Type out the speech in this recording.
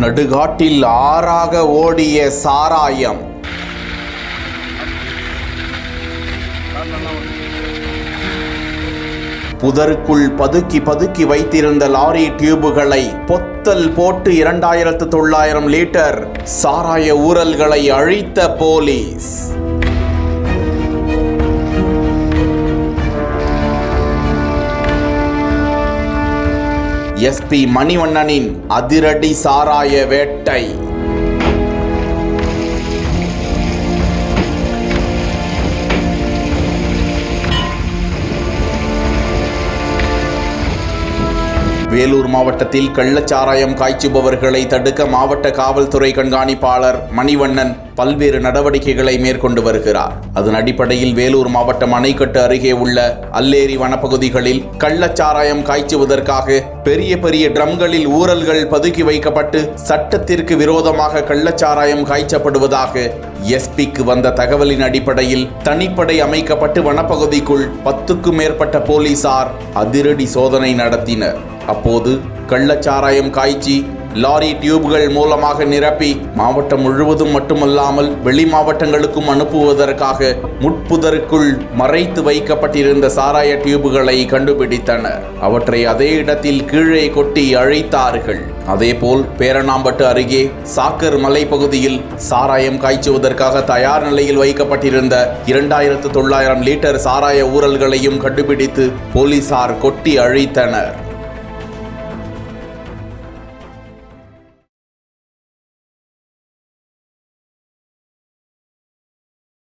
நடுகாட்டில் ஆறாக ஓடிய சாராயம். புதருக்குள் பதுக்கி பதுக்கி வைத்திருந்த லாரி டியூபுகளை பொத்தல் போட்டு இரண்டாயிரத்து தொள்ளாயிரம் லிட்டர் சாராய ஊரல்களை அழித்த போலீஸ். எஸ்பி மணிவண்ணனின் அதிரடி சாராய வேட்டை. வேலூர் மாவட்டத்தில் கள்ளச்சாராயம் காய்ச்சுபவர்களை தடுக்க மாவட்ட காவல்துறை கண்காணிப்பாளர் மணிவண்ணன் பல்வேறு நடவடிக்கைகளை மேற்கொண்டு வருகிறார். அதன் அடிப்படையில் வேலூர் மாவட்டம் அணைக்கட்டு அருகே உள்ள அல்லேரி வனப்பகுதிகளில் கள்ளச்சாராயம் காய்ச்சுவதற்காக பெரிய பெரிய ட்ரம்களில் ஊரல்கள் பதுக்கி வைக்கப்பட்டு சட்டத்திற்கு விரோதமாக கள்ளச்சாராயம் காய்ச்சப்படுவதாக எஸ்பிக்கு வந்த தகவலின் அடிப்படையில் தனிப்படை அமைக்கப்பட்டு வனப்பகுதிக்குள் பத்துக்கும் மேற்பட்ட போலீசார் அதிரடி சோதனை நடத்தினர். அப்போது கள்ளச்சாராயம் காய்ச்சி லாரி டியூப்கள் மூலமாக நிரப்பி மாவட்டம் முழுவதும் மட்டுமல்லாமல் வெளி மாவட்டங்களுக்கும் அனுப்புவதற்காக முட்புதருக்குள் மறைத்து வைக்கப்பட்டிருந்த சாராய டியூபுகளை கண்டுபிடித்தனர். அவற்றை அதே இடத்தில் கீழே கொட்டி அழைத்தார்கள். அதேபோல் பேரணாம்பட்டு அருகே சாக்கர் மலைப்பகுதியில் சாராயம் காய்ச்சுவதற்காக தயார் நிலையில் வைக்கப்பட்டிருந்த இரண்டாயிரத்து தொள்ளாயிரம் லிட்டர் சாராய ஊரல்களையும் கண்டுபிடித்து போலீசார் கொட்டி அழித்தனர்.